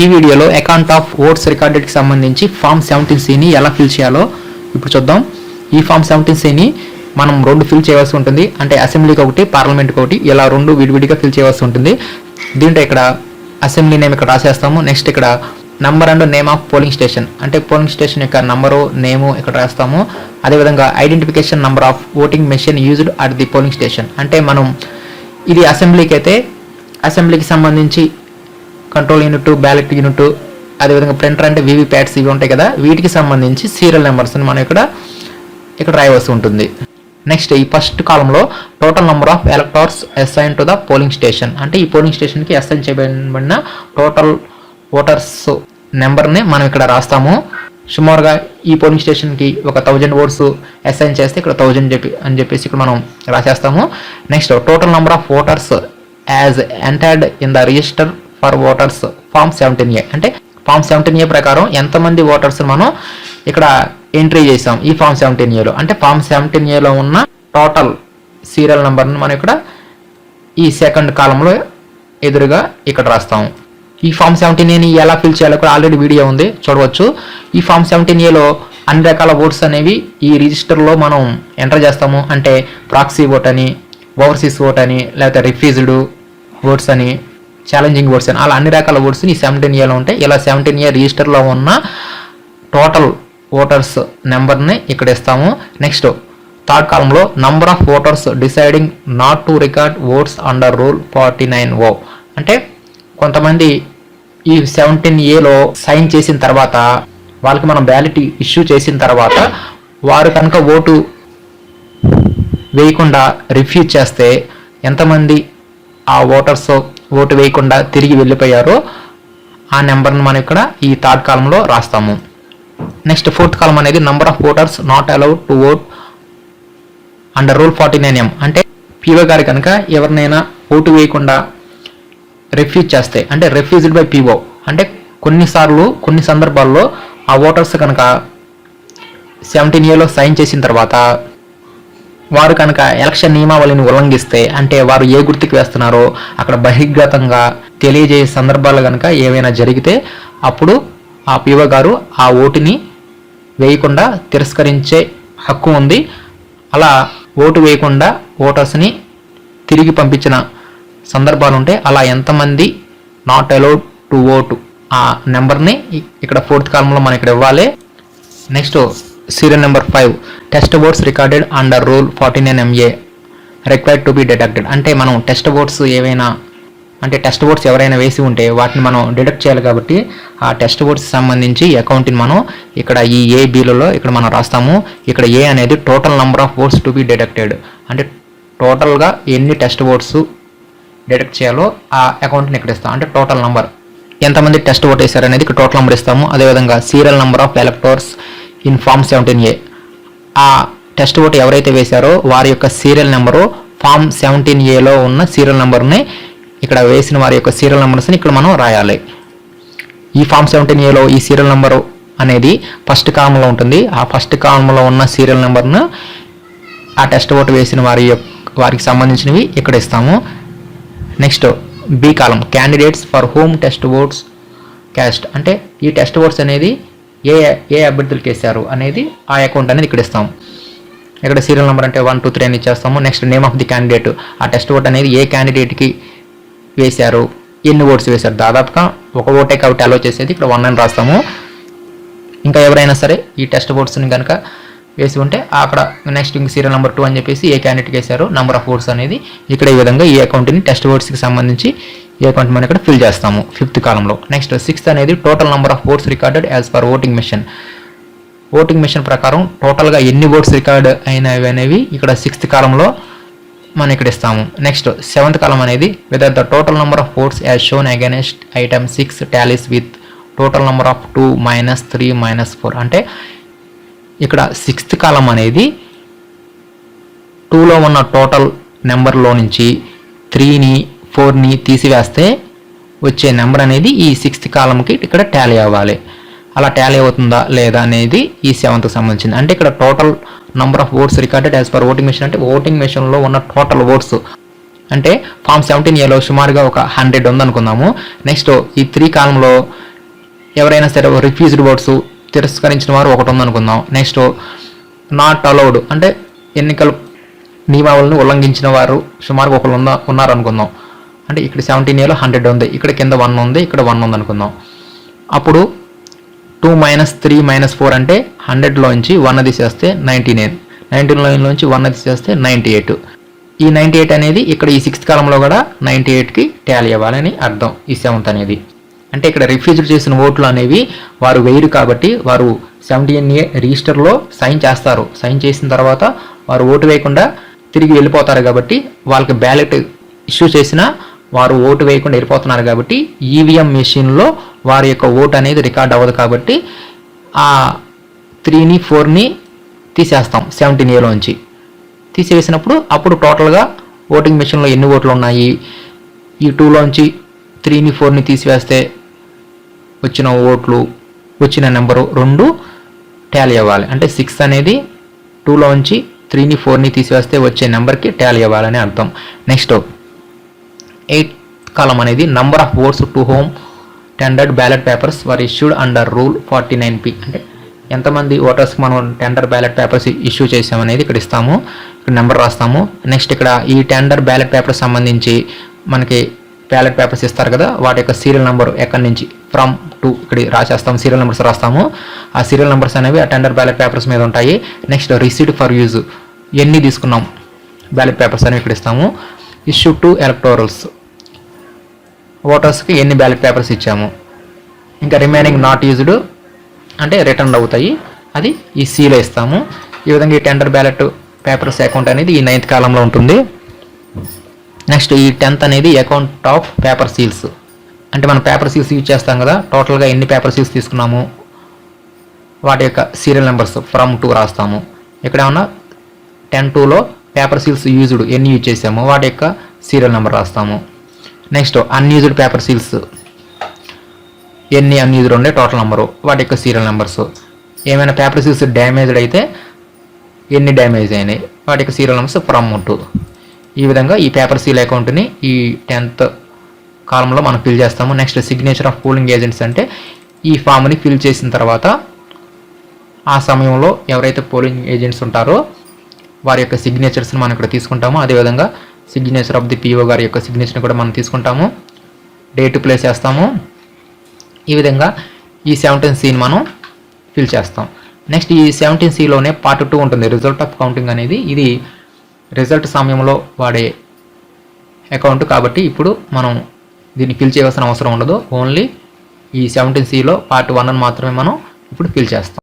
ఈ వీడియోలో account of votes రికార్డెడ్కి సంబంధించి ఫామ్ సెవెంటీన్ సిని ఎలా ఫిల్ చేయాలో ఇప్పుడు చూద్దాం. ఈ ఫామ్ సెవెంటీన్ సిని మనం రెండు ఫిల్ చేయవలసి ఉంటుంది. అంటే అసెంబ్లీకి ఒకటి పార్లమెంట్కి ఒకటి ఇలా రెండు విడివిడిగా ఫిల్ చేయవలసి ఉంటుంది. దీంట్లో ఇక్కడ అసెంబ్లీ నేమ్ ఇక్కడ రాసేస్తాము. నెక్స్ట్ ఇక్కడ number and name of polling station అంటే పోలింగ్ స్టేషన్ యొక్క నంబరు నేము ఇక్కడ రాస్తాము. అదేవిధంగా identification number of voting machine used at the polling station అంటే మనం ఇది అసెంబ్లీకి అయితే అసెంబ్లీకి సంబంధించి కంట్రోల్ యూనిట్ బ్యాలెట్ యూనిట్ అదేవిధంగా ప్రింటర్ అంటే వివి ప్యాడ్స్ ఇవి ఉంటాయి కదా వీటికి సంబంధించి సీరియల్ నెంబర్స్ మనం ఇక్కడ ఇక్కడ రాయవలసి ఉంటుంది. నెక్స్ట్ ఈ ఫస్ట్ కాలంలో total number of electors assign to the polling station అంటే ఈ పోలింగ్ స్టేషన్కి అసైన్ చేయబడిన టోటల్ ఓటర్స్ నెంబర్ని మనం ఇక్కడ రాస్తాము. సుమారుగా ఈ పోలింగ్ స్టేషన్కి ఒక థౌజండ్ ఓట్స్ అసైన్ చేస్తే ఇక్కడ థౌజండ్ చెప్పి అని చెప్పేసి ఇక్కడ మనం రాసేస్తాము. Next total number of voters as entered in the register for voters form seventeen A అంటే ఫామ్ సెవెంటీన్ ఏ ప్రకారం ఎంతమంది ఓటర్స్ మనం ఇక్కడ ఎంట్రీ చేసాం ఈ ఫామ్ సెవెంటీన్ ఏలో అంటే ఫామ్ సెవెంటీన్ ఏలో ఉన్న టోటల్ సీరియల్ నెంబర్ని మనం ఇక్కడ ఈ సెకండ్ కాలంలో ఎదురుగా ఇక్కడ రాస్తాం. ఈ ఫామ్ సెవెంటీన్ ఏని ఎలా ఫిల్ చేయాలో కూడా ఆల్రెడీ వీడియో ఉంది చూడవచ్చు. ఈ ఫామ్ సెవెంటీన్ ఏలో అన్ని రకాల ఓట్స్ అనేవి ఈ రిజిస్టర్లో మనం ఎంటర్ చేస్తాము. అంటే ప్రాక్సీ ఓట్ అని ఓవర్సీస్ ఓట్ అని లేకపోతే రిఫ్యూజ్డ్ ఓట్స్ అని ఛాలెంజింగ్ వర్డ్స్ అని అలా అన్ని రకాల వర్డ్స్ ఈ సెవెంటీన్ ఇయర్లో ఉంటాయి. ఇలా సెవెంటీన్ ఇయర్ రిజిస్టర్లో ఉన్న టోటల్ ఓటర్స్ నెంబర్ని ఇక్కడ ఇస్తాము. నెక్స్ట్ థర్డ్ కాలంలో number of voters deciding not to record votes under rule forty nine O అంటే కొంతమంది ఈ సెవెంటీన్ ఏలో సైన్ చేసిన తర్వాత వాళ్ళకి మనం బ్యాలెట్ ఇష్యూ చేసిన తర్వాత వారు కనుక ఓటు వేయకుండా రిఫ్యూజ్ చేస్తే ఎంతమంది ఆ ఓటర్స్ ఓటు వేయకుండా తిరిగి వెళ్ళిపోయారో ఆ నెంబర్ని మనం ఇక్కడ ఈ థర్డ్ కాలంలో రాస్తాము. నెక్స్ట్ ఫోర్త్ కాలం అనేది number of voters not allowed to vote under rule forty nine M అంటే పీఓ గారు కనుక ఎవరినైనా ఓటు వేయకుండా రిఫ్యూజ్ చేస్తే అంటే రిఫ్యూజ్డ్ బై పీఓ అంటే కొన్నిసార్లు కొన్ని సందర్భాల్లో ఆ ఓటర్స్ కనుక సెవెంటీన్ ఇయర్లో సైన్ చేసిన తర్వాత వారు కనుక ఎలక్షన్ నియమావళిని ఉల్లంఘిస్తే అంటే వారు ఏ గుర్తుకు వేస్తున్నారో అక్కడ బహిర్గతంగా తెలియజేసే సందర్భాలు కనుక ఏవైనా జరిగితే అప్పుడు ఆ పీఓ గారు ఆ ఓటుని వేయకుండా తిరస్కరించే హక్కు ఉంది. అలా ఓటు వేయకుండా ఓటర్స్ని తిరిగి పంపించిన సందర్భాలు ఉంటే అలా ఎంతమంది నాట్ అలౌడ్ టు ఓటు ఆ నెంబర్ని ఇక్కడ ఫోర్త్ కాలంలో మనం ఇక్కడ ఇవ్వాలి. Next serial number five. Test votes recorded under rule forty nine MA required to be deducted. అంటే మనం టెస్ట్ బోర్డ్స్ ఏవైనా అంటే టెస్ట్ బోర్డ్స్ ఎవరైనా వేసి ఉంటే వాటిని మనం డిడక్ట్ చేయాలి కాబట్టి ఆ టెస్ట్ బోర్డ్స్ సంబంధించి అకౌంట్ని మనం ఇక్కడ ఈ ఏ బీలలో ఇక్కడ మనం రాస్తాము. ఇక్కడ ఏ అనేది total number of votes to be deducted. అంటే టోటల్గా ఎన్ని టెస్ట్ బోర్డ్స్ డిడక్ట్ చేయాలో ఆ అకౌంట్ని ఇక్కడ ఇస్తాం. అంటే టోటల్ నెంబర్. ఎంతమంది టెస్ట్ ఓట్ వేశారు అనేది ఇక్కడ టోటల్ నెంబర్ ఇస్తాము. అదేవిధంగా serial number of electors in form seventeen A. ఆ టెస్ట్ ఓట్ ఎవరైతే వేశారో వారి యొక్క సీరియల్ నెంబరు ఫామ్ సెవెంటీన్ ఏలో ఉన్న సీరియల్ నెంబర్ని ఇక్కడ వేసిన వారి యొక్క సీరియల్ నెంబర్స్ని ఇక్కడ మనం రాయాలి. ఈ ఫామ్ సెవెంటీన్ ఏలో ఈ సీరియల్ నెంబరు అనేది ఫస్ట్ కాలంలో ఉంటుంది. ఆ ఫస్ట్ కాలంలో ఉన్న సీరియల్ నెంబర్ను ఆ టెస్ట్ ఓటు వేసిన వారి యొక్క వారికి సంబంధించినవి ఇక్కడ ఇస్తాము. Next B column candidates for whom test votes cast అంటే ఈ టెస్ట్ ఓట్స్ అనేది ఏ ఏ అభ్యర్థులకు వేశారు అనేది ఆ అకౌంట్ అనేది ఇక్కడ ఇస్తాం. ఇక్కడ సీరియల్ నెంబర్ అంటే వన్ టూ త్రీ అని ఇచ్చేస్తాము. Next name of the candidate ఆ టెస్ట్ ఓట్ అనేది ఏ క్యాండిడేట్కి వేశారు? ఎన్ని ఓట్స్ వేశారు? దాదాపుగా ఒక ఓటే కాబట్టి అలో చేసేది ఇక్కడ వన్ అని రాస్తాము. ఇంకా ఎవరైనా సరే ఈ టెస్ట్ ఓట్స్ని కనుక వేసి ఉంటే అక్కడ నెక్స్ట్ ఇంక సీరియల్ నెంబర్ టూ అని చెప్పేసి ఏ క్యాండిడేట్కి వేశారు? నెంబర్ ఆఫ్ ఓట్స్ అనేది ఇక్కడ ఈ విధంగా ఈ అకౌంట్ని టెస్ట్ ఓట్స్కి సంబంధించి ఈ అకౌంట్ మనం ఇక్కడ ఫిల్ చేస్తాము ఫిఫ్త్ కాలంలో నెక్స్ట్ సిక్స్త్ అనేది total number of votes recorded as per voting machine voting machine ప్రకారం టోటల్గా ఎన్ని ఓట్స్ రికార్డ్ అయినవి అనేవి ఇక్కడ సిక్స్త్ కాలంలో మనం ఇక్కడ ఇస్తాము. నెక్స్ట్ సెవెంత్ కాలం అనేది whether the total number of votes as shown against item six tallies with total number of two minus three minus four అంటే ఇక్కడ సిక్స్త్ కాలం అనేది టూలో ఉన్న టోటల్ నెంబర్లో నుంచి త్రీని ఫోర్ని తీసివేస్తే వచ్చే నెంబర్ అనేది ఈ సిక్స్త్ కాలంకి ఇక్కడ టాలీ అవ్వాలి. అలా టాలీ అవుతుందా లేదా అనేది ఈ సెవెంత్కి సంబంధించింది. అంటే ఇక్కడ total number of votes recorded as per voting machine అంటే ఓటింగ్ మెషిన్లో ఉన్న టోటల్ ఓట్స్. అంటే ఫామ్ సెవెంటీన్ ఏలో సుమారుగా ఒక హండ్రెడ్ ఉందనుకుందాము నెక్స్ట్ ఈ త్రీ కాలంలో ఎవరైనా సరే రిఫ్యూజ్డ్ ఓట్స్ తిరస్కరించిన వారు ఒకటి ఉందనుకుందాం నెక్స్ట్ నాట్ అలౌడ్ అంటే ఎన్నికల నియమావళిని ఉల్లంఘించిన వారు సుమారుగా ఒకరు ఉన్న ఉన్నారు అనుకుందాం అంటే ఇక్కడ సెవెంటీన్ ఏలో హండ్రెడ్ ఉంది ఇక్కడ కింద వన్ ఉంది ఇక్కడ వన్ ఉంది అనుకుందాం. అప్పుడు two minus three minus four అంటే హండ్రెడ్లోంచి వన్ తీసేస్తే నైంటీ నైన్ నైన్టీన్ నుంచి వన్ చేస్తే నైంటీ ఎయిట్ ఈ నైంటీ ఎయిట్ అనేది ఇక్కడ ఈ సిక్స్త్ కాలంలో కూడా నైంటీ ఎయిట్కి ట్యాలీ అవ్వాలని అర్థం ఈ సెవెంత్ అనేది. అంటే ఇక్కడ రిఫ్యూజ్డ్ చేసిన ఓట్లు అనేవి వారు వేయరు కాబట్టి వారు సెవెంటీన్ ఏ రిజిస్టర్లో సైన్ చేస్తారు. సైన్ చేసిన తర్వాత వారు ఓటు వేయకుండా తిరిగి వెళ్ళిపోతారు కాబట్టి వాళ్ళకి బ్యాలెట్ ఇష్యూ చేసిన వారు ఓటు వేయకుండా వెళ్ళిపోతున్నారు కాబట్టి ఈవీఎం మెషిన్లో వారి యొక్క ఓటు అనేది రికార్డ్ అవ్వదు కాబట్టి ఆ త్రీని ఫోర్ని తీసేస్తాం సెవెంటీన్ ఏలోంచి తీసేసినప్పుడు అప్పుడు టోటల్గా ఓటింగ్ మెషిన్లో ఎన్ని ఓట్లు ఉన్నాయి? ఈ టూలోంచి త్రీని ఫోర్ని తీసివేస్తే వచ్చిన ఓట్లు వచ్చిన నెంబరు రెండు ట్యాలీ అవ్వాలి. అంటే సిక్స్ అనేది టూలోంచి త్రీని ఫోర్ని తీసివేస్తే వచ్చే నెంబర్కి ట్యాలీ అవ్వాలని అర్థం. నెక్స్ట్ ఎయిట్ కాలం అనేది number of votes to whom tendered ballot papers were issued under rule forty nine P అంటే ఎంతమంది ఓటర్స్కి మనం టెండర్ బ్యాలెట్ పేపర్స్ ఇష్యూ చేసామనేది ఇక్కడ ఇస్తాము. ఇక్కడ నెంబర్ రాస్తాము. నెక్స్ట్ ఇక్కడ ఈ టెండర్ బ్యాలెట్ పేపర్ సంబంధించి మనకి బ్యాలెట్ పేపర్స్ ఇస్తారు కదా వాటి యొక్క సీరియల్ నెంబర్ ఎక్కడి నుంచి ఫ్రమ్ టు ఇక్కడ రాసేస్తాము సీరియల్ నెంబర్స్ రాస్తాము. ఆ సీరియల్ నెంబర్స్ అనేవి ఆ టెండర్ బ్యాలెట్ పేపర్స్ మీద ఉంటాయి. నెక్స్ట్ రిసీట్ ఫర్ యూజ్ ఎన్ని తీసుకున్నాం? బ్యాలెట్ పేపర్స్ అనేవి ఇక్కడ ఇస్తాము. ఇష్యూ టు ఎలక్టోరల్స్ ఓటర్స్కి ఎన్ని బ్యాలెట్ పేపర్స్ ఇచ్చాము? ఇంకా రిమైనింగ్ నాట్ యూజ్డ్ అంటే రిటర్న్ అవుతాయి. అది ఈ సీలో ఇస్తాము. ఈ విధంగా ఈ టెండర్ బ్యాలెట్ పేపర్స్ అకౌంట్ అనేది ఈ నైన్త్ కాలంలో ఉంటుంది. నెక్స్ట్ ఈ టెన్త్ అనేది అకౌంట్ ఆఫ్ పేపర్ సీల్స్. అంటే మనం పేపర్ సీల్స్ యూజ్ చేస్తాం కదా టోటల్గా ఎన్ని పేపర్ సీల్స్ తీసుకున్నాము? వాటి యొక్క సీరియల్ నెంబర్స్ ఫ్రమ్ టూ రాస్తాము. ఇక్కడ ఏమన్నా టెన్ టూలో పేపర్ సీల్స్ యూజ్డ్ ఎన్ని యూజ్ చేసాము వాటి యొక్క సీరియల్ నెంబర్ రాస్తాము. నెక్స్ట్ అన్యూజ్డ్ పేపర్ సీల్స్ ఎన్ని అన్యూజ్డ్ ఉండే టోటల్ నెంబరు వాటి యొక్క సీరియల్ నెంబర్స్ ఏమైనా పేపర్ సీల్స్ డ్యామేజ్డ్ అయితే ఎన్ని డ్యామేజ్ అయినాయి? వాటి యొక్క సీరియల్ నెంబర్స్ ఫ్రమ్ టు ఈ విధంగా ఈ పేపర్ సీల్ అకౌంట్ని ఈ టెన్త్ కాలంలో మనం ఫిల్ చేస్తాము. Next signature of polling agents అంటే ఈ ఫామ్ని ఫిల్ చేసిన తర్వాత ఆ సమయంలో ఎవరైతే పోలింగ్ ఏజెంట్స్ ఉంటారో వారి యొక్క సిగ్నేచర్స్ని మనం ఇక్కడ తీసుకుంటామో. అదేవిధంగా సిగ్నేచర్ ఆఫ్ ది పిఓ గారి యొక్క సిగ్నేచర్ని కూడా మనం తీసుకుంటాము. డేట్ ప్లేస్ చేస్తాము. ఈ విధంగా ఈ సెవెంటీన్ సీని మనం ఫిల్ చేస్తాం. నెక్స్ట్ ఈ సెవెంటీన్ సిలోనే పార్ట్ టూ ఉంటుంది. రిజల్ట్ ఆఫ్ కౌంటింగ్ అనేది ఇది రిజల్ట్ సమయంలో వాడే అకౌంట్ కాబట్టి ఇప్పుడు మనం దీన్ని ఫిల్ చేయవలసిన అవసరం ఉండదు. ఓన్లీ ఈ సెవెంటీన్ సిలో పార్ట్ వన్ అని మాత్రమే మనం ఇప్పుడు ఫిల్ చేస్తాం.